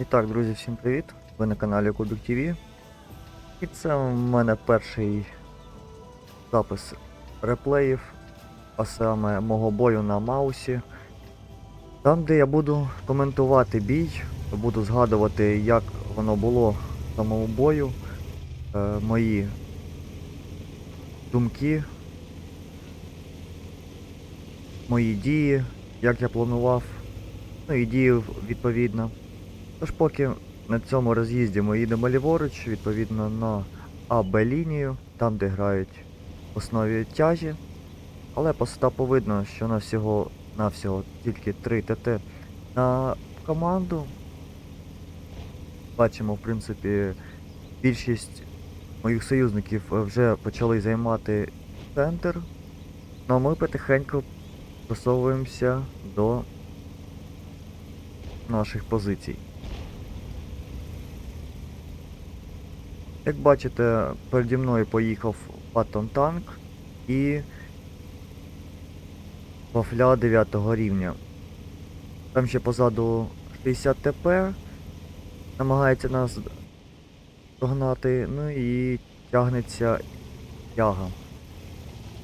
І так, друзі, всім привіт! Ви на каналі Кубик ТВ. І це в мене перший запис реплеїв, а саме мого бою на Маусі. Там, де я буду коментувати бій, буду згадувати, як воно було в самому бою, е, мої думки, мої дії, як я планував, ну і діяв відповідно. Тож поки на цьому роз'їзді ми їдемо ліворуч, відповідно на АБ лінію, там де грають основі тяжі. Але по сетапу видно, що на всього навсього тільки 3 ТТ на команду. Бачимо, в принципі, більшість моїх союзників вже почали займати центр. Ну а ми потихеньку просовуємося до наших позицій. Як бачите, переді мною поїхав Паттон танк і вафля 9 рівня. Там ще позаду 60 ТП, намагається нас догнати, ну і тягнеться тяга.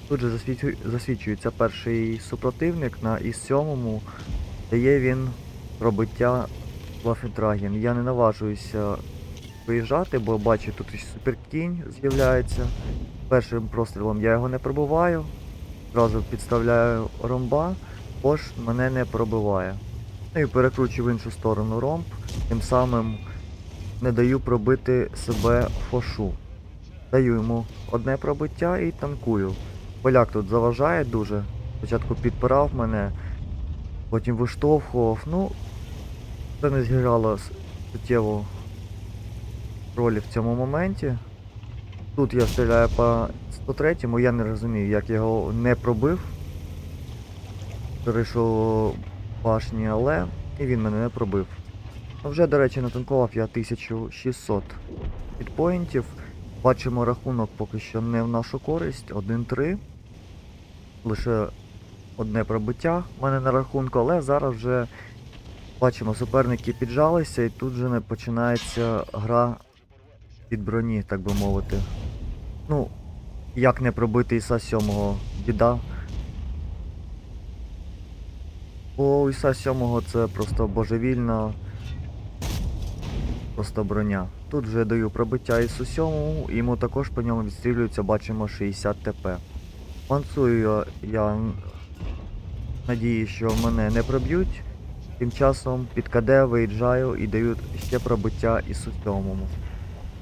Тут же засвічується перший супротивник на ІС-7, дає він пробиття Вафентрагін. Я не наважуюся виїжджати, бо бачу, тут суперкінь з'являється. Першим прострілом я його не пробиваю. Зразу підставляю ромба, Бош мене не пробиває. Ну і перекручую в іншу сторону ромб, тим самим не даю пробити себе фошу. Даю йому одне пробиття і танкую. Поляк тут заважає дуже. Спочатку підпирав мене, потім виштовхував. Ну, це не зіграло с- суттєву ролі в цьому моменті. Тут я стріляю по 103-му, я не розумію, як його не пробив. Кришу башні, але і він мене не пробив. Ну, Вже, до речі, натанкував я 1600 підпоінтів. Бачимо рахунок поки що не в нашу користь. 1-3. Лише одне пробиття в мене на рахунку, але зараз вже бачимо, суперники піджалися і тут не починається гра під броні, так би мовити. Ну, як не пробити Іса 7 біда. Бо Іса 7 це просто божевільна просто броня. Тут вже даю пробиття Ісу 7, і йому також по ньому відстрілюється, бачимо 60 ТП. Панцую я надію, що мене не проб'ють. Тим часом під КД виїжджаю і даю ще пробиття Ісу 7.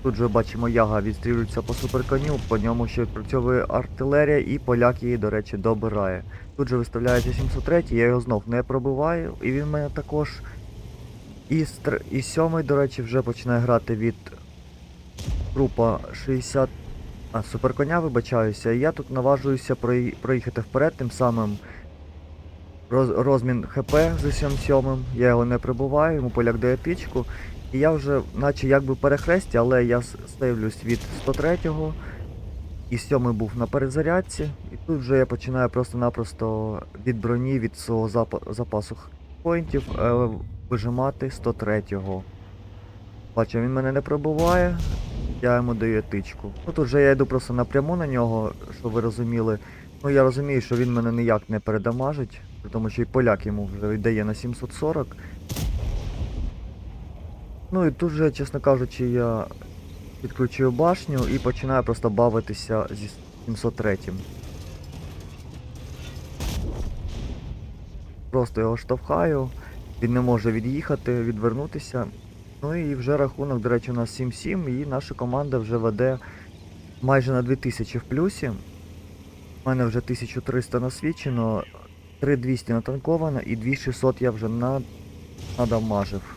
Тут же бачимо, яга відстрілюється по суперконю, по ньому ще відпрацьовує артилерія і поляк її, до речі, добирає. Тут же виставляється 703, я його знов не пробиваю, і він мене також. І, стр... і сьомий, до речі, вже починає грати від трупа 60. А, суперконя, вибачаюся, я тут наважуюся прої- проїхати вперед, тим самим роз... розмін ХП з 77 я його не прибуваю, йому поляк дає тичку. І я вже, наче якби перехресті, але я с- стейвлюсь від 103-го. І 7 був на перезарядці. І тут вже я починаю просто-напросто від броні, від свого запасу поінтів е, вижимати 103-го. Бачу, він мене не пробиває, я йому даю тичку. Ну тут вже я йду просто напряму на нього, щоб ви розуміли. Ну я розумію, що він мене ніяк не передамажить, тому що і поляк йому вже віддає на 740. Ну і тут же, чесно кажучи, я підключую башню і починаю просто бавитися зі 703. Просто його штовхаю, він не може від'їхати, відвернутися. Ну і вже рахунок, до речі, у нас 7-7, і наша команда вже веде майже на 2000 в плюсі. У мене вже 1300 насвічено, 3200 натанковано і 2600 я вже на... надамажив.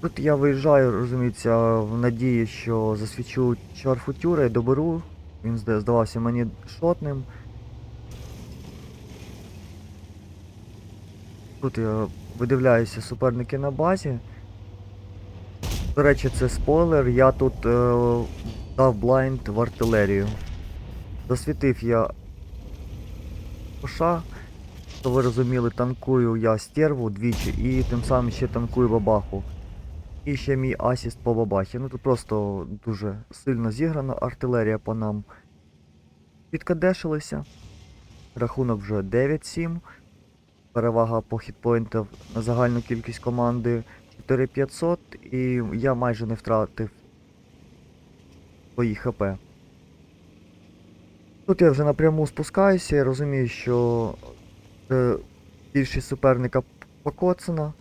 Тут я виїжджаю, розуміється, в надії, що засвічу чарфутюра і доберу. Він здавався мені шотним. Тут я видивляюся суперники на базі. До речі, це спойлер, я тут е, дав блайнд в артилерію. Засвітив я коша То ви розуміли, танкую я стерву двічі і тим самим ще танкую бабаху. І ще мій асіст по бабахі. Ну тут просто дуже сильно зіграно, артилерія по нам підкадешилися. Рахунок вже 9-7. Перевага по хітпоінтах на загальну кількість команди 4500 і я майже не втратив свої ХП. Тут я вже напряму спускаюся, я розумію, що е, більшість суперника покоцана.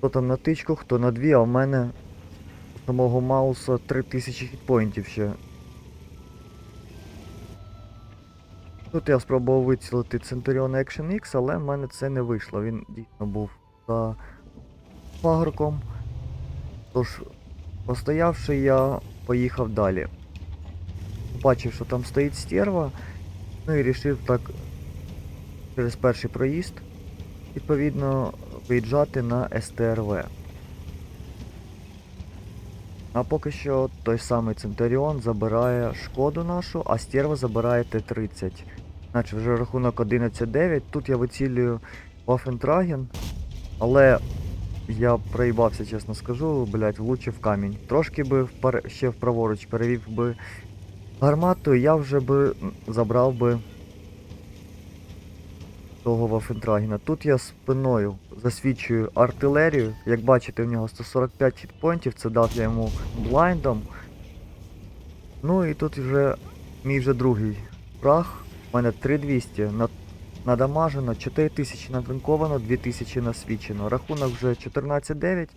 Хто там на тичку, хто на дві, а в мене самого Мауса 3000 хітпоінтів ще. Тут я спробував вицілити Centurion Action X, але в мене це не вийшло. Він дійсно був за пагорком. Тож, постоявши, я поїхав далі. Бачив, що там стоїть стерва, ну і рішив так через перший проїзд, відповідно, виїжджати на СТРВ. А поки що той самий Центуріон забирає шкоду нашу, а стерва забирає Т-30. Значить вже рахунок 11-9. Тут я вицілюю Waffentragen, але я проїбався, чесно скажу, блять, влучив камінь. Трошки би впер... ще вправоруч перевів би гармату, я вже би забрав би того Вафентрагіна. Тут я спиною засвідчую артилерію. Як бачите, в нього 145 хітпоінтів, це дав я йому блайндом. Ну і тут вже мій вже другий прах. У мене 3200 надамажено, 4000 натанковано, 2000 насвічено. Рахунок вже 14-9.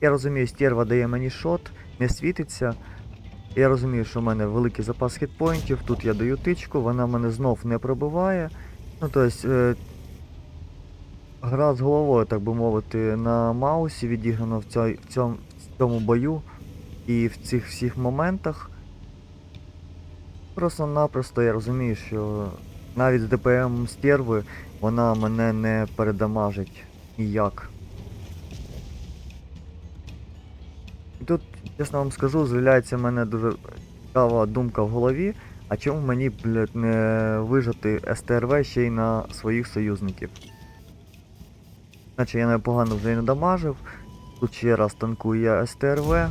Я розумію, стерва дає мені шот, не світиться. Я розумію, що в мене великий запас хітпоінтів, тут я даю тичку, вона мене знов не пробиває. Ну, тобто, гра з головою, так би мовити, на маусі відіграно в, цьому, в, цьому, в цьому бою і в цих всіх моментах. Просто-напросто я розумію, що навіть з ДПМ стерви вона мене не передамажить ніяк. І тут, чесно вам скажу, з'являється в мене дуже цікава думка в голові, а чому мені, блядь, не вижати СТРВ ще й на своїх союзників? Значить я непогано вже й надамажив. Тут ще раз танкую я СТРВ.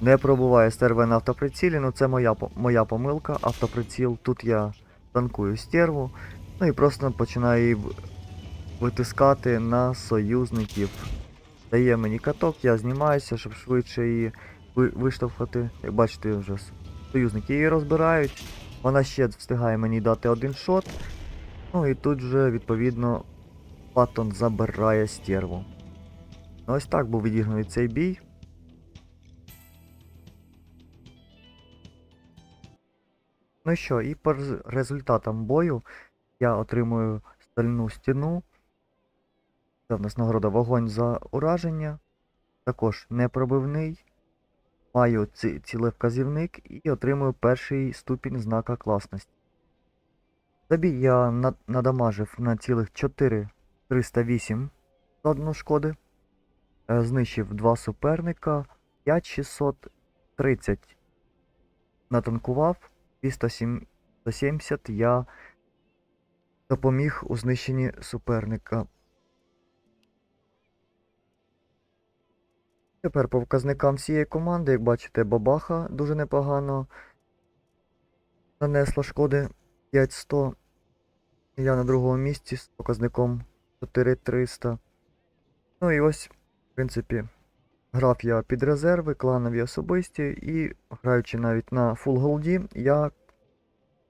Не пробуває СТРВ на автоприцілі, ну це моя, моя помилка, автоприціл. Тут я танкую стерву. Ну і просто починаю її витискати на союзників. Дає мені каток, я знімаюся, щоб швидше її виштовхати. Як бачите, вже союзники її розбирають. Вона ще встигає мені дати один шот. Ну і тут вже відповідно Паттон забирає стерву. Ну, ось так був відігнаний цей бій. Ну що, і по результатам бою я отримую стальну стіну. Це в нас нагорода вогонь за ураження. Також непробивний. Маю ці- цілевказівник і отримую перший ступінь знака класності. Забій я на- надамажив на цілих 4308 задану шкоди. Е, Знищив два суперника. 5630 натанкував. 270 я допоміг у знищенні суперника. Тепер по показникам всієї команди, як бачите, бабаха дуже непогано нанесла шкоди 5100. Я на другому місці з показником 4300. Ну і ось, в принципі, грав я під резерви, кланові особисті, і граючи навіть на Full голді, я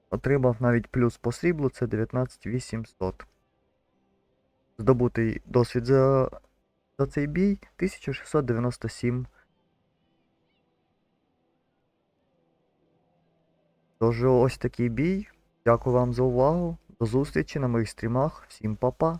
отримав навіть плюс по сріблу, це 19800. Здобутий досвід за, за цей бій 1697. Тож ось такий бій. Дякую вам за увагу. До зустрічі на моїх стрімах. Всім па-па.